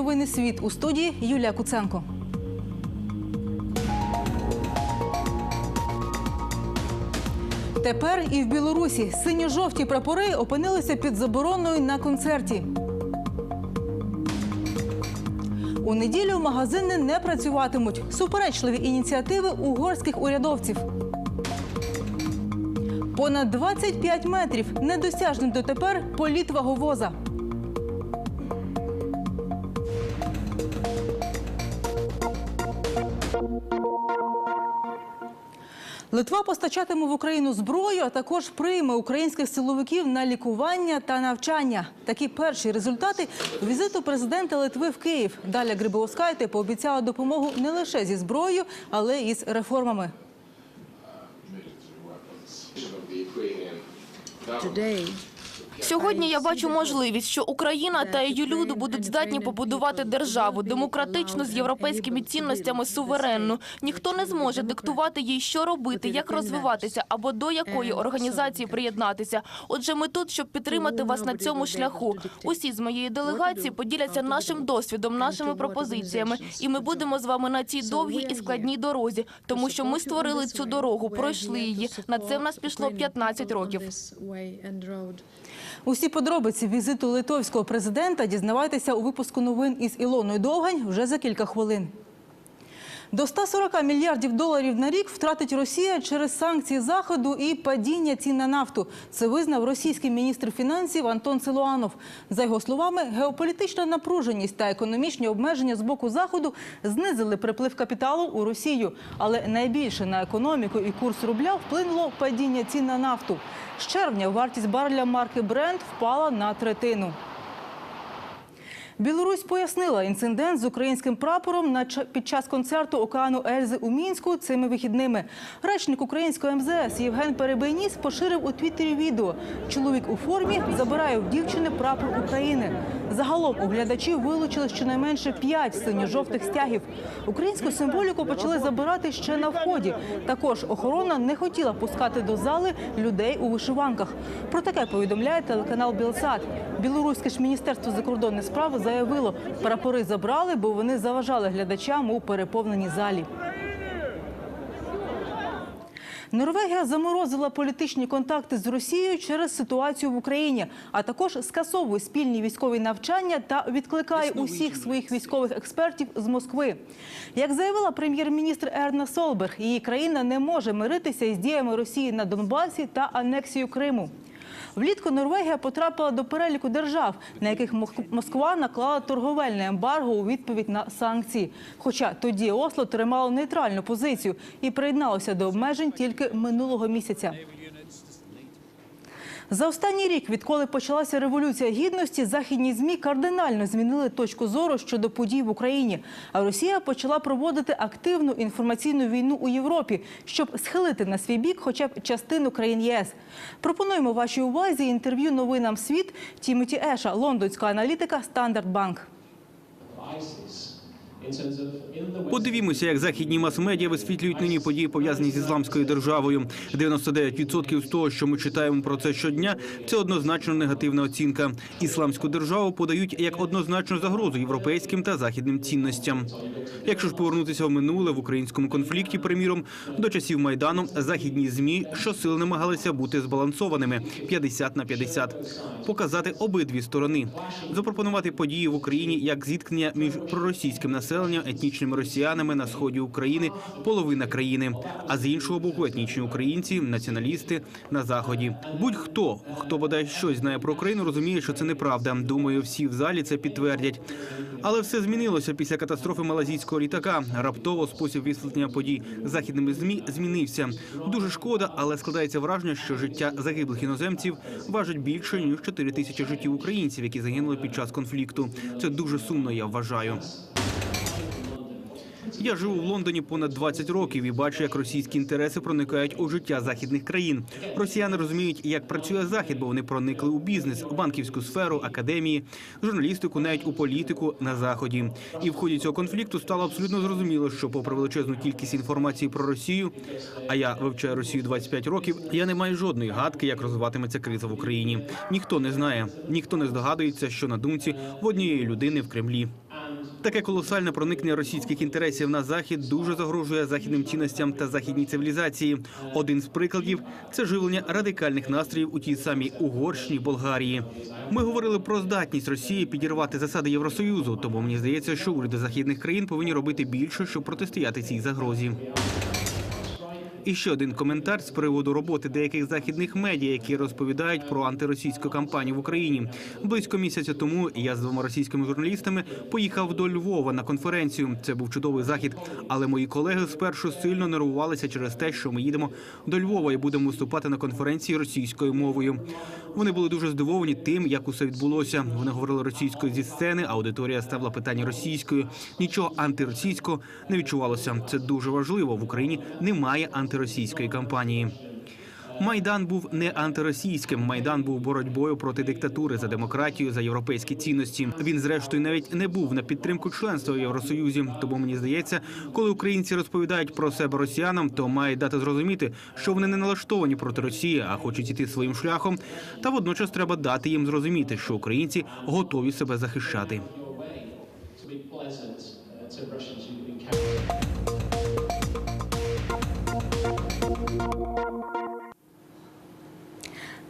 новини світ у студії Юлія Куценко. Тепер і в Білорусі синьо-жовті прапори опинилися під забороною на концерті. У неділю магазини не працюватимуть. Суперечливі ініціативи угорських урядовців. Понад 25 метрів недосяжний дотепер політ ваговоза. Литва постачатиме в Україну зброю, а також прийме українських силовиків на лікування та навчання. Такі перші результати візиту президента Литви в Київ. Далі Грибовскайте пообіцяла допомогу не лише зі зброєю, але й з реформами. Сьогодні я бачу можливість, що Україна та її люди будуть здатні побудувати державу демократичну з європейськими цінностями суверенну. Ніхто не зможе диктувати їй, що робити, як розвиватися або до якої організації приєднатися. Отже, ми тут, щоб підтримати вас на цьому шляху. Усі з моєї делегації поділяться нашим досвідом, нашими пропозиціями, і ми будемо з вами на цій довгій і складній дорозі, тому що ми створили цю дорогу, пройшли її. На це в нас пішло 15 років. Усі подробиці візиту литовського президента дізнавайтеся у випуску новин із Ілоною Довгань вже за кілька хвилин. До 140 мільярдів доларів на рік втратить Росія через санкції заходу і падіння цін на нафту. Це визнав російський міністр фінансів Антон Силуанов. За його словами, геополітична напруженість та економічні обмеження з боку заходу знизили приплив капіталу у Росію. Але найбільше на економіку і курс рубля вплинуло падіння цін на нафту. З червня вартість бареля марки Brent впала на третину. Білорусь пояснила інцидент з українським прапором на під час концерту океану Ельзи у мінську цими вихідними. Речник українського МЗС Євген Перебийніс поширив у Твіттері відео. Чоловік у формі забирає в дівчини прапор України. Загалом у глядачів вилучили щонайменше п'ять синьо-жовтих стягів. Українську символіку почали забирати ще на вході. Також охорона не хотіла пускати до зали людей у вишиванках. Про таке повідомляє телеканал Білсад. Білоруське ж міністерство закордонних справ заявило, прапори забрали, бо вони заважали глядачам у переповненій залі. Норвегія заморозила політичні контакти з Росією через ситуацію в Україні, а також скасовує спільні військові навчання та відкликає усіх своїх військових експертів з Москви. Як заявила прем'єр-міністр Ерна Солберг, її країна не може миритися із діями Росії на Донбасі та анексією Криму. Влітку Норвегія потрапила до переліку держав, на яких Москва наклала торговельне ембарго у відповідь на санкції. Хоча тоді Осло тримало нейтральну позицію і приєдналося до обмежень тільки минулого місяця. За останній рік, відколи почалася революція гідності, західні змі кардинально змінили точку зору щодо подій в Україні. А Росія почала проводити активну інформаційну війну у Європі, щоб схилити на свій бік хоча б частину країн ЄС. Пропонуємо вашій увазі інтерв'ю новинам світ Тімоті Еша, лондонська аналітика Стандарт Банк. Подивімося, як західні мас-медіа висвітлюють нині події пов'язані з ісламською державою. 99% з того, що ми читаємо про це щодня, це однозначно негативна оцінка. Ісламську державу подають як однозначну загрозу європейським та західним цінностям. Якщо ж повернутися в минуле в українському конфлікті, приміром, до часів майдану західні змі щосили намагалися бути збалансованими 50 на 50. показати обидві сторони, запропонувати події в Україні як зіткнення між проросійським населенням, етнічними росіянами на сході України, половина країни, а з іншого боку, етнічні українці, націоналісти на заході. Будь-хто, хто бодай щось знає про Україну, розуміє, що це неправда. Думаю, всі в залі це підтвердять. Але все змінилося після катастрофи малазійського літака. Раптово спосіб висвітлення подій західними змі змінився. Дуже шкода, але складається враження, що життя загиблих іноземців важить більше ніж 4 тисячі життів українців, які загинули під час конфлікту. Це дуже сумно. Я вважаю. Я живу в Лондоні понад 20 років і бачу, як російські інтереси проникають у життя західних країн. Росіяни розуміють, як працює захід, бо вони проникли у бізнес, банківську сферу, академії, журналістику, навіть у політику на заході. І в ході цього конфлікту стало абсолютно зрозуміло, що, попри величезну кількість інформації про Росію, а я вивчаю Росію 25 років, я не маю жодної гадки, як розвиватиметься криза в Україні. Ніхто не знає, ніхто не здогадується, що на думці в однієї людини в Кремлі. Таке колосальне проникнення російських інтересів на захід дуже загрожує західним цінностям та західній цивілізації. Один з прикладів це живлення радикальних настроїв у тій самій Угорщині, Болгарії. Ми говорили про здатність Росії підірвати засади Євросоюзу. Тому мені здається, що уряди західних країн повинні робити більше, щоб протистояти цій загрозі. І ще один коментар з приводу роботи деяких західних медіа, які розповідають про антиросійську кампанію в Україні. Близько місяця тому я з двома російськими журналістами поїхав до Львова на конференцію. Це був чудовий захід, але мої колеги спершу сильно нервувалися через те, що ми їдемо до Львова і будемо виступати на конференції російською мовою. Вони були дуже здивовані тим, як усе відбулося. Вони говорили російською зі сцени, аудиторія ставила питання російською. Нічого антиросійського не відчувалося. Це дуже важливо. В Україні немає антиросійської кампанії. Майдан був не антиросійським. Майдан був боротьбою проти диктатури за демократію, за європейські цінності. Він, зрештою, навіть не був на підтримку членства в Євросоюзі. Тому мені здається, коли українці розповідають про себе росіянам, то мають дати зрозуміти, що вони не налаштовані проти Росії, а хочуть іти своїм шляхом. Та водночас треба дати їм зрозуміти, що українці готові себе захищати.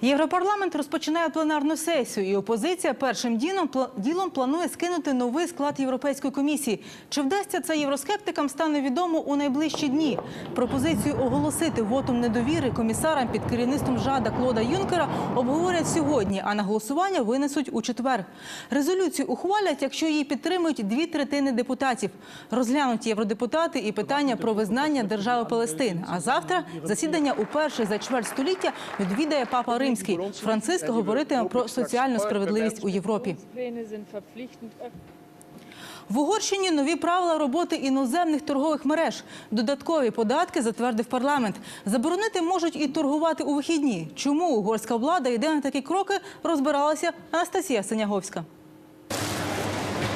Європарламент розпочинає пленарну сесію, і опозиція першим ділом, пла- планує скинути новий склад Європейської комісії. Чи вдасться це євроскептикам, стане відомо у найближчі дні. Пропозицію оголосити вотум недовіри комісарам під керівництвом Жада Клода Юнкера обговорять сьогодні, а на голосування винесуть у четвер. Резолюцію ухвалять, якщо її підтримують дві третини депутатів. Розглянуть євродепутати і питання про визнання держави Палестин. А завтра засідання уперше за чверть століття відвідає папа Римський. Франциск говоритиме про соціальну справедливість у Європі. В Угорщині нові правила роботи іноземних торгових мереж. Додаткові податки затвердив парламент. Заборонити можуть і торгувати у вихідні. Чому угорська влада йде на такі кроки, розбиралася Анастасія Синяговська.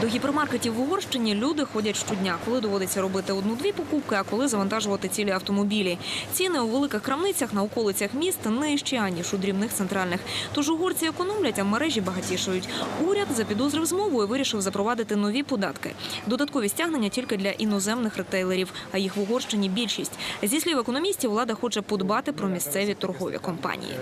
До гіпермаркетів в Угорщині люди ходять щодня, коли доводиться робити одну-дві покупки, а коли завантажувати цілі автомобілі. Ціни у великих крамницях на околицях міст нижчі, аніж у дрібних центральних. Тож угорці економлять, а мережі багатішають. Уряд запідозрив змову і вирішив запровадити нові податки. Додаткові стягнення тільки для іноземних ретейлерів, а їх в Угорщині більшість. Зі слів економістів, влада хоче подбати про місцеві торгові компанії.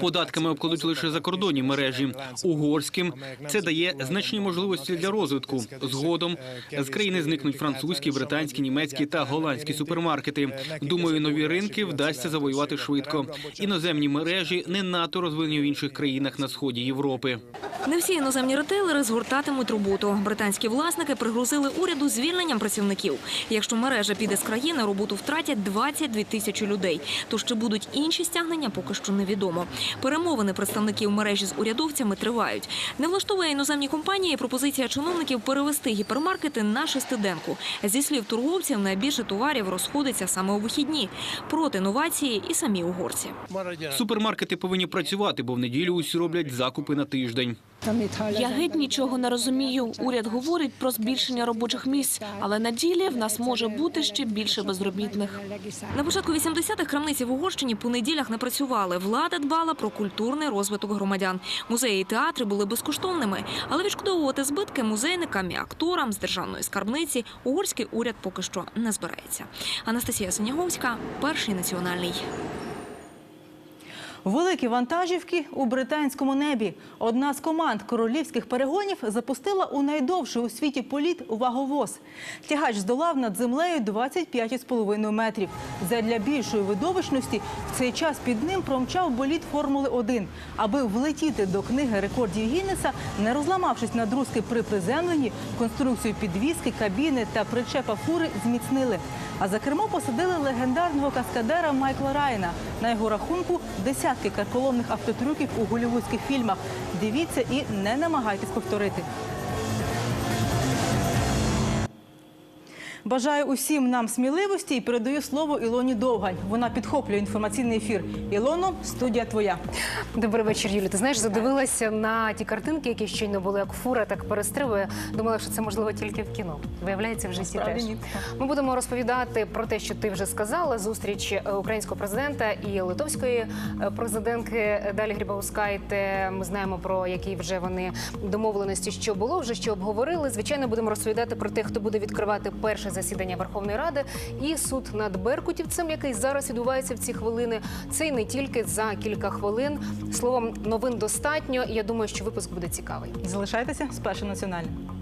Податками обкладуть лише закордонні мережі. Угорським це дає значні можливості для розвитку. Згодом з країни зникнуть французькі, британські, німецькі та голландські супермаркети. Думаю, нові ринки вдасться завоювати швидко. Іноземні мережі не надто розвинені в інших країнах на сході Європи. Не всі іноземні ретейлери згортатимуть роботу. Британські власники пригрозили уряду звільненням працівників. Якщо мережа піде з країни, роботу втратять 22 тисячі людей. Тож чи будуть інші стягнення, поки що невідомо. Перемовини представників мережі з урядовцями тривають. Не влаштовує іноземні компанії пропозиція чиновників перевести гіпермаркети на шестиденку. Зі слів торговців, найбільше товарів розходиться саме у вихідні. Проти новації і самі угорці. Супермаркети повинні працювати, бо в неділю усі роблять закупи на тиждень. Я геть нічого не розумію. Уряд говорить про збільшення робочих місць, але на ділі в нас може бути ще більше безробітних. На початку 80-х крамниці в Угорщині по неділях не працювали. Влада дбала про культурний розвиток громадян. Музеї і театри були безкоштовними, але відшкодовувати збитки музейникам і акторам з державної скарбниці угорський уряд поки що не збирається. Анастасія Синяговська, перший національний. Великі вантажівки у британському небі. Одна з команд королівських перегонів запустила у найдовший у світі політ ваговоз. Тягач здолав над землею 25,5 метрів. Задля більшої видовищності в цей час під ним промчав боліт Формули-1. Аби влетіти до книги рекордів Гіннеса, не розламавшись на друзки при приземленні, конструкцію підвіски, кабіни та причепа фури зміцнили. А за кермо посадили легендарного каскадера Майкла Райна. На його рахунку десятки карколомних автотрюків у голівудських фільмах. Дивіться і не намагайтесь повторити. Бажаю усім нам сміливості і передаю слово Ілоні Довгань. Вона підхоплює інформаційний ефір. Ілоно, студія твоя. Добрий вечір, Юлі. Ти знаєш, задивилася на ті картинки, які щойно були, як фура так перестрибує. Думала, що це можливо тільки в кіно. Виявляється, в житті теж. ні. Ми будемо розповідати про те, що ти вже сказала. Зустріч е, українського президента і литовської е, президентки Далі Грібаускайте. Ми знаємо про які вже вони домовленості, що було, вже що обговорили. Звичайно, будемо розповідати про те, хто буде відкривати перше засідання Верховної Ради і суд над Беркутівцем, який зараз відбувається в ці хвилини. Це й не тільки за кілька хвилин. Словом, новин достатньо. Я думаю, що випуск буде цікавий. Залишайтеся з першим національним.